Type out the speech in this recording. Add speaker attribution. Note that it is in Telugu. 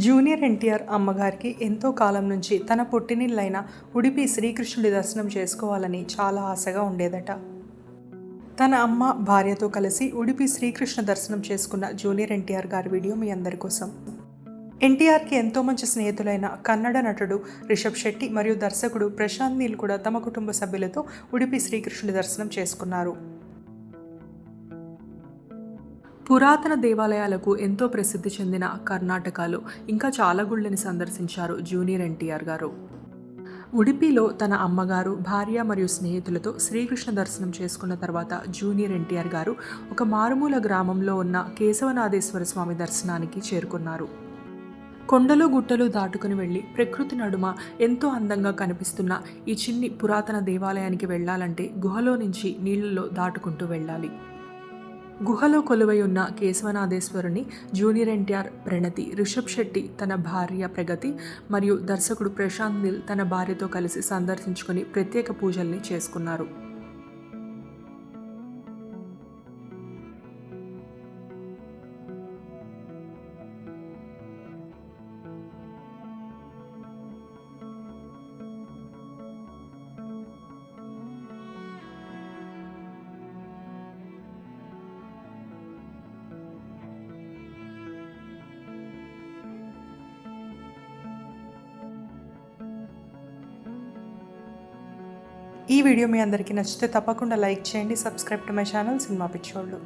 Speaker 1: జూనియర్ ఎన్టీఆర్ అమ్మగారికి ఎంతో కాలం నుంచి తన పుట్టినిల్లైన ఉడిపి శ్రీకృష్ణుడి దర్శనం చేసుకోవాలని చాలా ఆశగా ఉండేదట. తన అమ్మ భార్యతో కలిసి ఉడిపి శ్రీకృష్ణ దర్శనం చేసుకున్న జూనియర్ ఎన్టీఆర్ గారి వీడియో మీ అందరి కోసం. ఎన్టీఆర్కి ఎంతో మంచి స్నేహితులైన కన్నడ నటుడు రిషబ్ శెట్టి మరియు దర్శకుడు ప్రశాంత్ నీల్ కూడా తమ కుటుంబ సభ్యులతో ఉడిపి శ్రీకృష్ణుడి దర్శనం చేసుకున్నారు. పురాతన దేవాలయాలకు ఎంతో ప్రసిద్ధి చెందిన కర్ణాటకలో ఇంకా చాలా గుళ్ళని సందర్శించారు జూనియర్ ఎన్టీఆర్ గారు. ఉడిపిలో తన అమ్మగారు భార్య మరియు స్నేహితులతో శ్రీకృష్ణ దర్శనం చేసుకున్న తర్వాత జూనియర్ ఎన్టీఆర్ గారు ఒక మారుమూల గ్రామంలో ఉన్న కేశవనాథేశ్వర స్వామి దర్శనానికి చేరుకున్నారు. కొండలు గుట్టలు దాటుకుని వెళ్ళి ప్రకృతి నడుమ ఎంతో అందంగా కనిపిస్తున్న ఈ చిన్ని పురాతన దేవాలయానికి వెళ్ళాలంటే గుహలో నుంచి నీళ్ళలో దాటుకుంటూ వెళ్ళాలి. గుహలో కొలువై ఉన్న కేశవనాథేశ్వరుని జూనియర్ ఎన్టీఆర్ ప్రణతి రిషబ్ శెట్టి తన భార్య ప్రగతి మరియు దర్శకుడు ప్రశాంత్ నిల్ తన భార్యతో కలిసి సందర్శించుకుని ప్రత్యేక పూజల్ని చేసుకున్నారు. ఈ వీడియో మీ అందరికీ నచ్చితే తప్పకుండా లైక్ చేయండి subscribe to my channel cinema పిచ్చోళ్ళు.